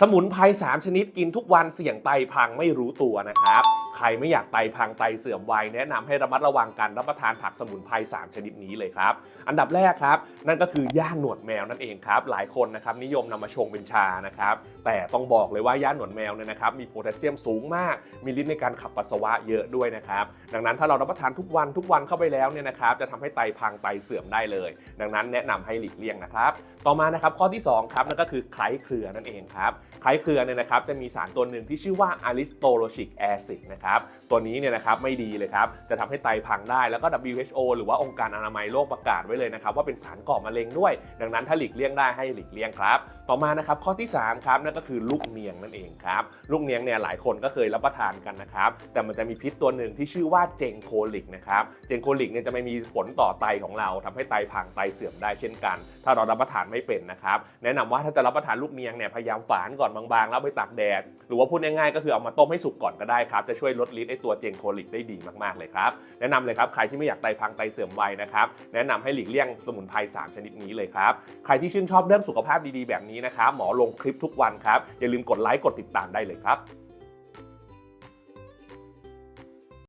สมุนไพร3ชนิดกินทุกวันเสี่ยงไตพังไม่รู้ตัวนะครับ ใครไม่อยากไตพังไตเสื่อมไวแนะนำให้ระมัดระวังการรับประทานผักสมุนไพร3ชนิดนี้เลยครับ อันดับแรกครับ นั่นก็คือย่าหนวดแมวนั่นเองครับ หลายคนนะครับนิยมนำมาชงเป็นชานะครับ แต่ต้องบอกเลยว่าย่าหนวดแมวเนี่ยนะครับมีโพแทสเซียมสูงมาก มีฤทธิ์ในการขับปัสสาวะเยอะด้วยนะครับ ดังนั้นถ้าเรารับประทานทุกวันทุกวันเข้าไปแล้วเนี่ยนะครับจะทำให้ไตพังไตเสื่อมได้เลย ดังนั้นแนะนำให้หลีกเลี่ยงนะครับ ต่อมานะครับข้อที่2ครับนั่นก็คือไคล้เครือนั่นเองครับคล้เครือเนี่ยนะครับจะมีสารตัวหนึ่งที่ชื่อว่าอะลิสโตโลชิกแอซิดนะครับตัวนี้เนี่ยนะครับไม่ดีเลยครับจะทำให้ไตพังได้แล้วก็ WHO หรือว่าองค์การอนามัยโลกประกาศไว้เลยนะครับว่าเป็นสารก่อมะเร็งด้วย ดังนั้นถ้าหลีกเลี่ยงได้ให้หลีกเลี่ยงครับ ต่อมานะครับข้อที่3ครับนั่นก็คือลูกเนียงนั่นเองครับลูกเนียงเนี่ยหลายคนก็เคยรับประทานกันนะครับแต่มันจะมีพิษตัวหนึ่งที่ชื่อว่าเจงโคลิกนะครับเจงโคลิกเนี่ยจะไม่มีผลต่อไตของเราทำให้ไตพังไตเสื่อมได้เช่นกัน ถ้าเรารับประทานไม่เป็นนะครับแนะนำว่าถ้าจะรับประทานลูกเนียงเนี่ยพยายามฝานก่อนบางๆ แล้วไปตากแดด หรือว่าพูดง่ายๆ ก็คือเอามาต้มให้สุกก่อนก็ได้ครับ จะช่วยลดฤทธิ์ไอตัวเจงโคลิกได้ดีมากๆเลยครับแนะนำเลยครับใครที่ไม่อยากไตพังไตเสื่อมไวนะครับแนะนำให้หลีกเลี่ยงสมุนไพร3ชนิดนี้เลยครับใครที่ชื่นชอบเรื่องสุขภาพดีๆแบบนี้นะครับหมอลงคลิปทุกวันครับอย่าลืมกดไลค์กดติดตามได้เลยครับ